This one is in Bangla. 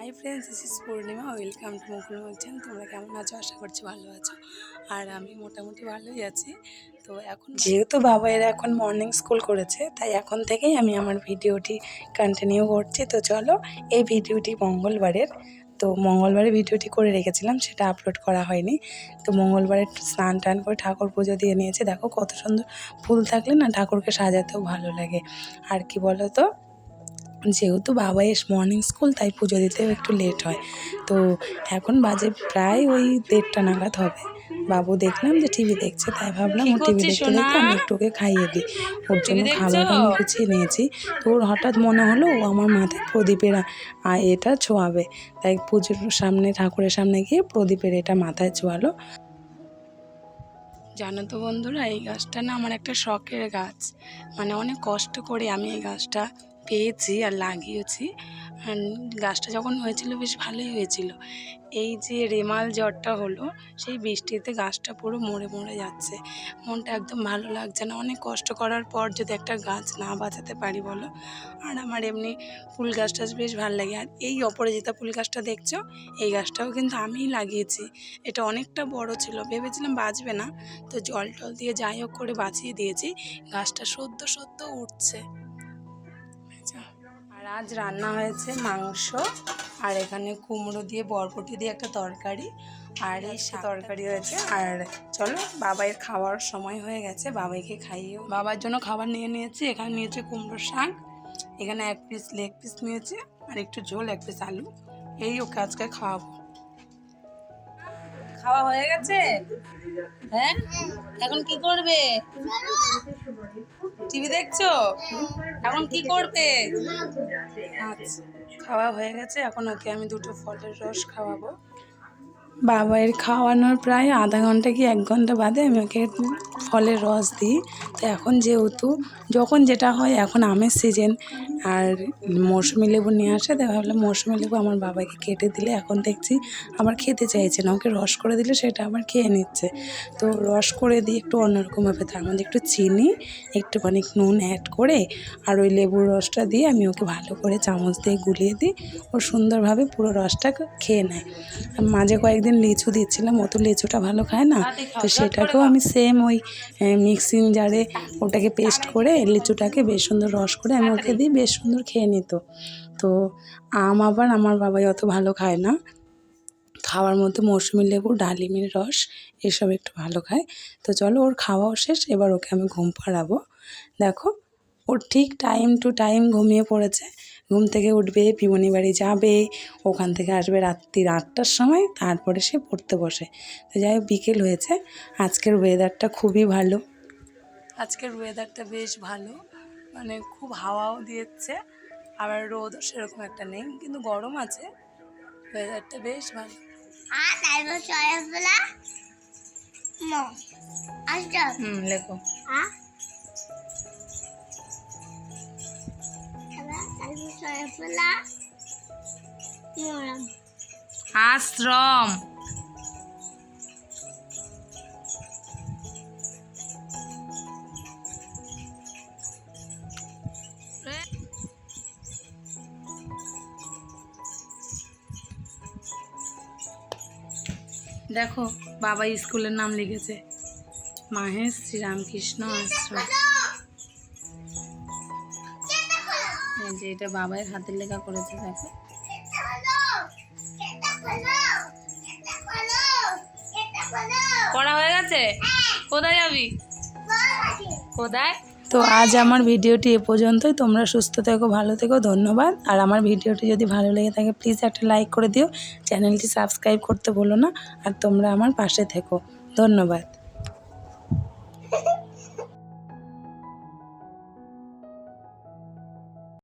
Hi friends this is Purnima welcome to Mukul মুখছেন তোমরা কেমন আছো? আশা করছি ভালো আছো। আর আমি মোটামুটি ভালোই আছি। তো এখন যেহেতু বাবা এরা এখন মর্নিং স্কুল করেছে, তাই এখন থেকেই আমি আমার ভিডিওটি কন্টিনিউ করছি। তো চলো, এই ভিডিওটি মঙ্গলবারের তো মঙ্গলবারে ভিডিওটি করে রেখেছিলাম, সেটা আপলোড করা হয়নি। তো মঙ্গলবারে স্নান টান করে ঠাকুর পুজো দিয়ে নিয়েছে। দেখো কত সুন্দর ফুল থাকলে না ঠাকুরকে সাজাতেও ভালো লাগে। আর কি বলো তো যেহেতু বাবা এস মর্নিং স্কুল তাই পুজো দিতেও একটু লেট হয়। তো এখন বাজে প্রায় ওই দেড়টা নাগাদ হবে। বাবু দেখলাম যে টিভি দেখছে তাই ভাবলাম ও টিভি দেখতে দেখতে আমি একটু ওকে খাইয়ে দিই। ওর জন্য? খাবার আমি গুছিয়ে নিয়েছি। তো ওর হঠাৎ মনে হলো ও আমার মাথায় প্রদীপের এটা ছোঁয়াবে। তাই পুজোর সামনে ঠাকুরের সামনে গিয়ে প্রদীপের এটা মাথায় ছোঁয়ালো। জানো তো বন্ধুরা এই গাছটা না আমার একটা শখের গাছ। মানে অনেক কষ্ট করে আমি এই গাছটা পেয়েছি আর লাগিয়েছি। গাছটা যখন হয়েছিল বেশ ভালোই হয়েছিল। এই যে রেমাল জ্বরটা হলো, সেই বৃষ্টিতে গাছটা পুরো মরে মরে যাচ্ছে। মনটা একদম ভালো লাগছে না। অনেক কষ্ট করার পর যদি একটা গাছ না বাঁচাতে পারি বলো, আর আমার এমনি ফুল গাছটা বেশ ভালো লাগে। আর এই অপরাজিতা ফুল গাছটা দেখছ? এই গাছটাও কিন্তু আমিই লাগিয়েছি। এটা অনেকটা বড় ছিল। ভেবেছিলাম বাঁচবে না। তো জল টল দিয়ে যাই হোক করে বাঁচিয়ে দিয়েছি। গাছটা সদ্য সদ্য উঠছে। আজ রান্না হয়েছে মাংস আর এখানে কুমড়ো দিয়ে বরবটি দিয়ে একটা তরকারি আর এই সে তরকারি হয়েছে। আর চলো বাবাইয়ের খাওয়ার সময় হয়ে গেছে বাবাইকে খাইয়ে বাবার জন্য খাবার নিয়ে নিয়েছি এখানে নিয়েছে কুমড়োর শাক এখানে এক পিস লেগ পিস নিয়েছে আর একটু ঝোল এক পিস আলু এই ওকে আজকে খাওয়াবো। খাওয়া হয়ে গেছে? হ্যাঁ? এখন কি করবে? টিভি দেখছ? এখন কি করবে? আচ্ছা খাওয়া হয়ে গেছে। এখন ওকে আমি দুটো ফলের রস খাওয়াবো। বাবাইয়ের খাওয়ানোর প্রায় আধা ঘণ্টা কি এক ঘণ্টা বাদে আমি ওকে ফলের রস দিই। তো এখন যেহেতু যখন যেটা হয় এখন আমের সিজন আর মৌসুমি লেবু নিয়ে আসে তাই ভাবলাম মৌসুমি লেবু আমার বাবাকে কেটে দিলে এখন দেখছি আমার খেতে চাইছে না। ওকে রস করে দিলে সেটা আবার খেয়ে নিচ্ছে। তো রস করে দিয়ে একটু অন্যরকমভাবে তার মধ্যে একটু চিনি একটুখানি নুন অ্যাড করে আর ওই লেবুর রসটা দিয়ে আমি ওকে ভালো করে চামচ দিয়ে গুলিয়ে দিই। ও সুন্দরভাবে পুরো রসটা খেয়ে নেয়। মাঝে কয়েকদিন লিচু দিচ্ছিলাম ও তো লিচুটা ভালো খায় না তো সেটাকেও আমি সেম ওই মিক্সিং জারে ওটাকে পেস্ট করে, লিচুটাকে বেশ সুন্দর রস করে আমি ওকে দিই বেশ সুন্দর খেয়ে নিত তো। আম আবার আমার বাবাই অত ভালো খায় না। খাওয়ার মধ্যে মৌসুমি লেবু, ডালিমের রস, এসব একটু ভালো খায়। তো চলো ওর খাওয়াও শেষ, এবার ওকে আমি ঘুম পাড়াবো। দেখো, ওর ঠিক টাইম টু টাইম ঘুমিয়ে পড়েছে। ঘুম থেকে উঠবে পিমনি বাড়ি যাবে ওখান থেকে আসবে রাত্রির আটটার সময় তারপরে সে পড়তে বসে। তো যাই হোক বিকেল হয়েছে। আজকের ওয়েদারটা খুবই ভালো। আজকের ওয়েদারটা বেশ ভালো। মানে খুব হাওয়াও দিয়েছে। আবার রোদও সেরকম একটা নেই কিন্তু গরম আছে। ওয়েদারটা বেশ ভালো। হুম লেখো। হ্যাঁ আশ্রম। দেখো বাবা স্কুলের নাম লিখেছে মাহেশ শ্রীরামকৃষ্ণ আশ্রম। যে এটা বাবাইয়ের হাতের লেখা করেছে, দেখো। পড়া হয়ে গেছে? কোথায় যাবি? কোথায়? তো আজ আমার ভিডিওটি এ পর্যন্তই। তোমরা সুস্থ থেকো, ভালো থেকো, ধন্যবাদ। আর আমার ভিডিওটি যদি ভালো লেগে থাকে প্লিজ একটা লাইক করে দিও। চ্যানেলটি সাবস্ক্রাইব করতে ভুলো না। আর তোমরা আমার পাশে থেকো। ধন্যবাদ।